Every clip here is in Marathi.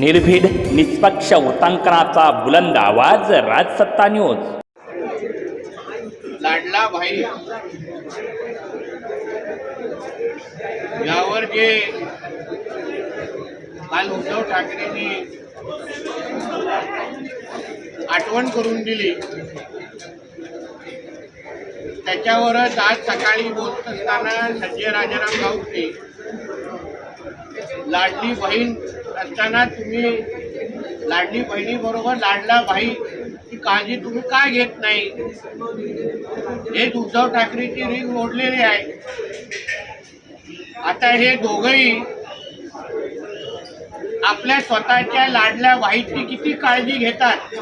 निर्भीड निष्पक्ष वृत्तांकनाचा बुलंद आवाज राजसत्ता न्यूज लाडला भाई. यावर जे काल उद्धव ठाकरेंनी आठवण करून दिली त्याच्यावरच आज सकाळी बोलत असताना संजय राजाराम राऊतने लाडली बहीण असताना तुम्ही लाडली बहिणीबरोबर लाडला भाई ही काळजी तुम्ही का घेत नाही? हे उद्धव ठाकरेची रिंग मोडलेली आहे. आता हे दोघही आपल्या स्वतःच्या लाडल्या भाईची किती काळजी घेतात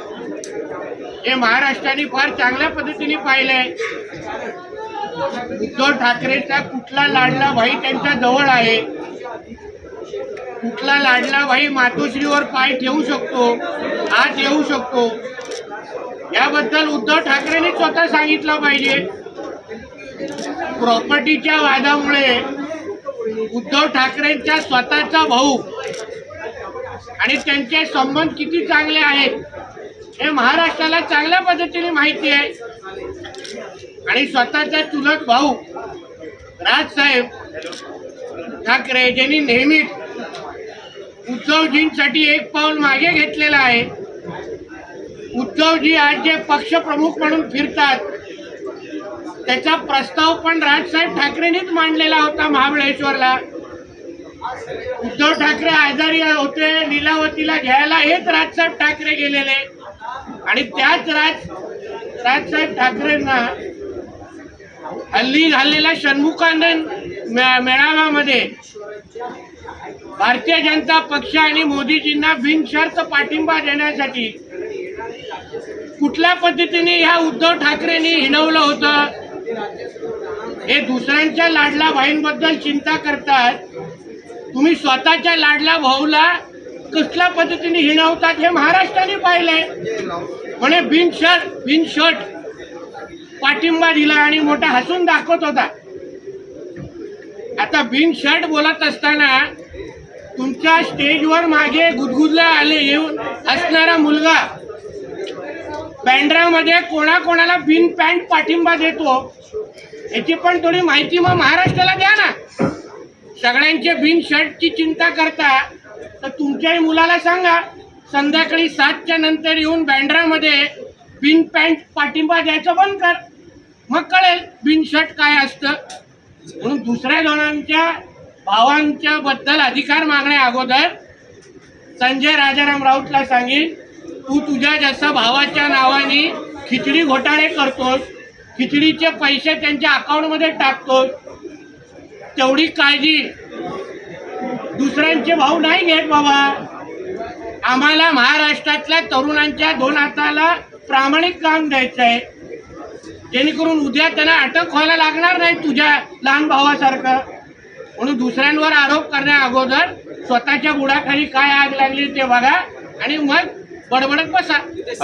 हे महाराष्ट्राने फार चांगल्या पद्धतीने पाहिलंय. उद्धव ठाकरेचा कुठला लाडला भाई त्यांच्या जवळ आहे? कुठला लाडला भाई मातोश्रीवर पाय ठेवू शकतो हात येऊ शकतो. याबद्दल उद्धव ठाकरेंनी स्वतः सांगितलं पाहिजे. प्रॉपर्टीच्या वादामुळे उद्धव ठाकरेंचा स्वतःचा भाऊ आणि त्यांचे संबंध किती चांगले आहेत हे महाराष्ट्राला चांगल्या पद्धतीने माहिती आहे. आणि स्वतःचा चुलत भाऊ राजसाहेब ठाकरे ज्यांनी नेहमीच उद्धवजींसाठी एक पाऊल मागे घेतलेलं आहे. उद्धवजी आज जे पक्षप्रमुख म्हणून फिरतात त्याचा प्रस्ताव पण राजसाहेब ठाकरेंनीच मांडलेला होता महाबळेश्वरला. उद्धव ठाकरे आजारी होते लीलावतीला घ्यायला हेच राजसाहेब ठाकरे गेलेले. आणि त्याच राज राजसाहेब ठाकरेंना हल्ली झालेला षण्मुखानंद मेळाव्यामध्ये भारतीय जनता पक्ष आणि मोदीजींना बिनशर्त पाठिंबा देण्यासाठी कुठल्या पद्धतीने ह्या उद्धव ठाकरेंनी हिणवलं होतं? हे दुसऱ्यांच्या लाडला भाईंबद्दल चिंता करतात. तुम्ही स्वतःच्या लाडला भाऊला कसल्या पद्धतीने हिणवतात हे महाराष्ट्राने पाहिलंय. म्हणे बिन शर्ट बिन शर्ट पाठिंबा दिला आणि मोठा हसून दाखवत होता. आता बिन शर्ट बोलत असताना तुमच्या स्टेजवर मागे गुदगुदला आले येऊन असणारा मुलगा. बँड्रामध्ये कोणाकोणाला बिन पॅन्ट पाठिंबा देतो याची पण थोडी माहिती मग महाराष्ट्राला द्या ना. सगळ्यांचे बिन शर्टची चिंता करता तर तुमच्याही मुलाला सांगा. संध्याकाळी सातच्या नंतर येऊन बँड्रामध्ये बिन पॅन्ट पाठिंबा द्यायचं बंद कर. मग कळेल बिन शर्ट काय असतं. म्हणून दुसऱ्या जणांच्या भावांच्या बद्दल अधिकार मागण्या अगोदर संजय राजाराम राऊतला सांगेन तू तुझ्या जसं भावाच्या नावाने खिचडी घोटाळे करतोस खिचडीचे पैसे त्यांच्या अकाउंटमध्ये टाकतोस तेवढी काळजी दुसऱ्यांचे भाऊ नाही घेत बाबा. आम्हाला महाराष्ट्रातल्या तरुणांच्या दोन हाताला प्रामाणिक काम द्यायचं आहे जेणेकरून उद्या त्यांना अटक व्हायला लागणार नाही तुझ्या लहान भावासारखं. म्हणून दुसऱ्यांवर आरोप करण्या अगोदर स्वतःच्या बुडाखाली काय आग लागली ते बघा. आणि मग बडबडत बसा.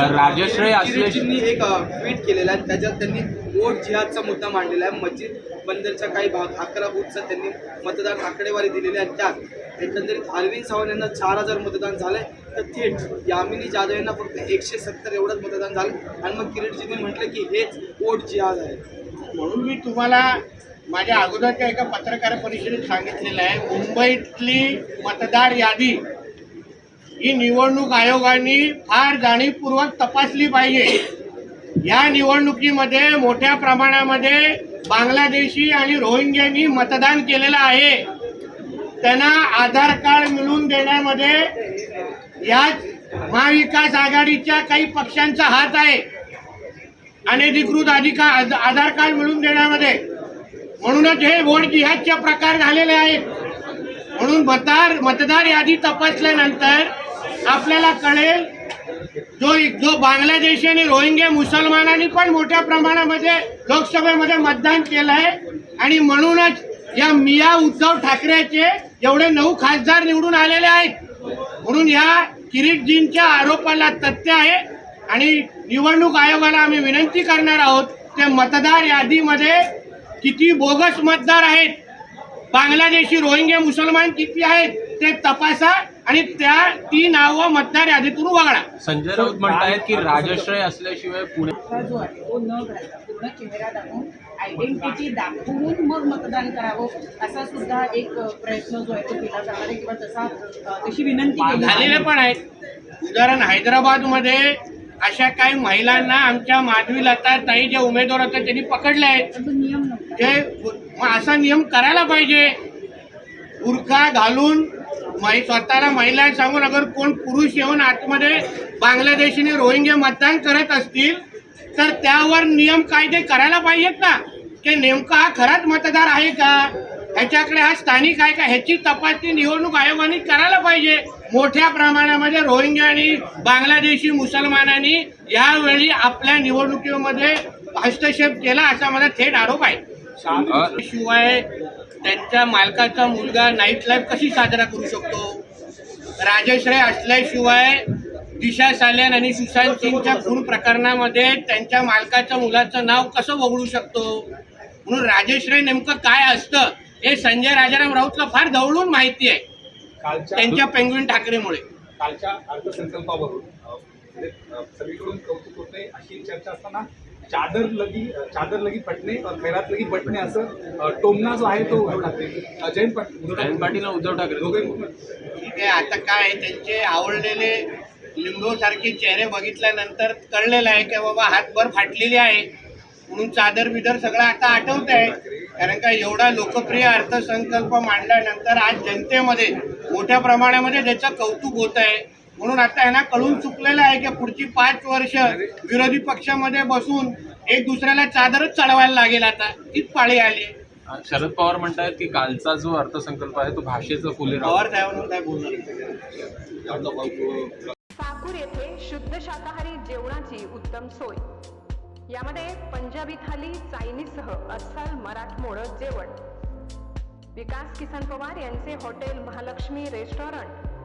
राजश्री असले किरीटजींनी एक ट्विट केलेलं आहे. त्याच्यात त्यांनी वोट जिहादचा मुद्दा मांडलेला आहे. मस्जिद बंदरचा काही भाग अकरा बूथचा त्यांनी मतदान आकडेवारी दिलेली आहे. त्यात एकंदरीत अरविंद सावंत यांना चार हजार मतदान झालंय. तर थेट यामिनी जाधव यांना फक्त एकशे सत्तर एवढंच मतदान झालं. आणि मग किरीटजींनी म्हटलं की हेच वोट जिहाद आहे. म्हणून मी तुम्हाला माझ्या अगोदरच्या एका पत्रकार परिषदेत सांगितलेलं आहे मुंबईतली मतदार यादी ही निवडणूक आयोगाने फार जाणीवपूर्वक तपासली पाहिजे. या निवडणुकीमध्ये मोठ्या प्रमाणामध्ये बांगलादेशी आणि रोहिंग्यांनी मतदान केलेलं आहे. त्यांना आधार कार्ड मिळवून देण्यामध्ये याच महाविकास आघाडीच्या काही पक्षांचा हात आहे. अनधिकृत अधिकार आधार कार्ड मिळवून देण्यामध्ये म्हणूनच हे वोट जिहादचे प्रकार झालेले आहेत. म्हणून मतदार मतदार यादी तपासल्यानंतर आपल्याला कळेल जो जो बांगलादेशी आणि रोहिंग्या मुसलमानांनी पण मोठ्या प्रमाणामध्ये लोकसभेमध्ये मतदान केलं आहे आणि म्हणूनच या मिया उद्धव ठाकरेचे एवढे नऊ खासदार निवडून आलेले आहेत. म्हणून या किरीटजींच्या आरोपाला तथ्य आहे. आणि निवडणूक आयोगाला आम्ही विनंती करणार आहोत ते मतदार यादीमध्ये किती बोगस मतदार आहेत? बांगलादेशी रोहिंग्या मुसलमान किती आहेत? ते तपासा आणि त्या ती नावं मतदार यादीतून वगळा. संजय राऊत म्हणतायत की राजश्रय असल्याशिवाय पुणे जो आहे तो न घालता पूर्ण चेहरा दाखवून आयडेंटिटी दाखवून मग मतदान करावं असा सुद्धा एक प्रयत्न जो आहे तो केला जाणार आहे. किंवा तसा तशी विनंती झालेले. पण आहेत. उदाहरण हैदराबादमध्ये अशा काही महिलांना आमच्या माधवी लता ताई जे उमेदवार होते त्यांनी पकडले आहेत. नियम नव्हता. ते मग असा नियम करायला पाहिजे. बुरखा घालून मै- स्वतःला महिला सांगून अगर कोण पुरुष येऊन आतमध्ये बांगलादेशीने रोहिंग्या मतदान करत असतील तर त्यावर नियम कायदे करायला पाहिजेत ना. की नेमका हा खराच मतदार आहे का? ह्याच्याकडे हा स्थानिक आहे का? ह्याची तपासणी निवडणूक आयोगाने करायला पाहिजे. मोठ्या प्रमाणामध्ये रोहिंग्या आणि बांगलादेशी मुसलमानांनी यावेळी आपल्या निवडणुकीमध्ये हस्तक्षेप केला असा माझा थेट आरोप आहे. शिवाय त्यांच्या मालकाचा मुलगा नाईट लाईफ कशी साजरा करू शकतो? राजश्रय असल्याशिवाय दिशा साल्यान आणि सुशांत सिंगच्या खून प्रकरणामध्ये त्यांच्या मालकाच्या मुलाचं नाव कसं वगळू शकतो? म्हणून राजश्रय नेमकं काय असतं? हे संजय राजाराम राऊतला फार जवळून माहिती आहे. त्यांच्या पेंग्विन ठाकरेमुळे. कालच्या अर्थसंकल्पावरून म्हणजे, सगळीकडून कौतुक होते अशी चर्चा असताना चादर लगी चादर लगी पटणे खैरात लगी पटणे असं अ, टोमणा जो आहे तो उद्धव ठाकरे जयंत पाटील उद्धव जयंत पाटील उद्धव ठाकरे. दोघे ठीक आहे आता काय आहे, त्यांचे आवडलेले लिंबो सारखे चेहरे बघितल्यानंतर कळलेलं आहे की बाबा हातभर फाटलेली आहे. म्हणून चादर बिदर सगळं आता आठवत आहे. कारण का एवढा लोकप्रिय अर्थसंकल्प मांडल्यानंतर आज जनतेमध्ये मोठ्या प्रमाणामध्ये त्याचं कौतुक होत आहे. म्हणून आता यांना कळून चुकलेलं आहे की पुढची पाच वर्ष विरोधी पक्षामध्ये बसून एक दुसऱ्याला चादरच चढवायला लागेल आता. हीच पाळी आली. शरद पवार म्हणतायत की कालचा जो अर्थसंकल्प आहे तो भाषेचं फुले पवार साहेबांवर काय बोलणार? साकूर येथे शुद्ध शाकाहारी जेवणाची उत्तम सोय. यामध्ये पंजाबी थाली चायनीजसह अस्सल मराठमोड जेवण. विकास किसन पवार यांचे हॉटेल महालक्ष्मी रेस्टॉरंट.